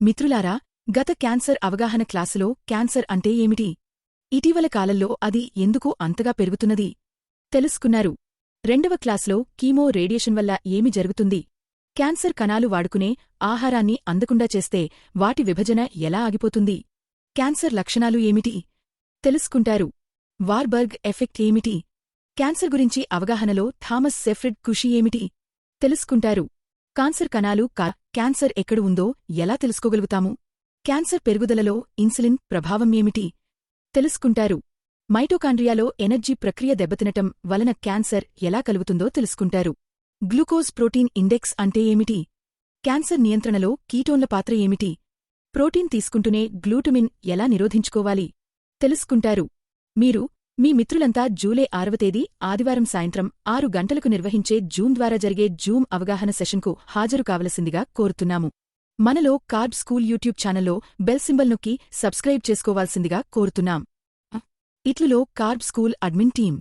మిత్రులారా గత క్యాన్సర్ అవగాహన క్లాసులో క్యాన్సర్ అంటే ఏమిటి? ఇటీవల కాలంలో అది ఎందుకు అంతగా పెరుగుతున్నది? తెలుసుకున్నారు. రెండవ క్లాసులో కీమో రేడియేషన్ వల్ల ఏమి జరుగుతుంది? క్యాన్సర్ కణాలు వాడుకునే ఆహారాన్ని అందకుండా చేస్తే వాటి విభజన ఎలా ఆగిపోతుంది? క్యాన్సర్ లక్షణాలు ఏమిటి? తెలుసుకుంటారు. వార్బర్గ్ ఎఫెక్ట్ ఏమిటి? క్యాన్సర్ గురించి అవగాహనలో థామస్ సెఫ్రిడ్ ఖుషి ఏమిటి? తెలుసుకుంటారు. కాన్సర్ కణాలు కా క్యాన్సర్ ఎక్కడ ఉందో ఎలా తెలుసుకోగలుగుతాము? క్యాన్సర్ పెరుగుదలలో ఇన్సులిన్ ప్రభావం ఏమిటి? తెలుసుకుంటారు. మైటోకాండ్రియాలో ఎనర్జీ ప్రక్రియ దెబ్బతినటం వలన క్యాన్సర్ ఎలా కలుగుతుందో తెలుసుకుంటారు. గ్లూకోజ్ ప్రోటీన్ ఇండెక్స్ అంటే ఏమిటి? క్యాన్సర్ నియంత్రణలో కీటోన్ల పాత్ర ఏమిటి? ప్రోటీన్ తీసుకుంటూనే గ్లూటమిన్ ఎలా నిరోధించుకోవాలి? తెలుసుకుంటారు. మీరు మీ మిత్రులంతా జూలై ఆరవ తేదీ ఆదివారం సాయంత్రం ఆరు గంటలకు నిర్వహించే జూమ్ ద్వారా జరిగే జూమ్ అవగాహన సెషన్కు హాజరు కావలసిందిగా కోరుతున్నాము. మనలో కార్బ్ స్కూల్ యూట్యూబ్ ఛానల్లో బెల్ సింబల్ నొక్కి సబ్స్క్రైబ్ చేసుకోవాల్సిందిగా కోరుతున్నాం. ఇట్లులో కార్బ్ స్కూల్ అడ్మిన్ టీం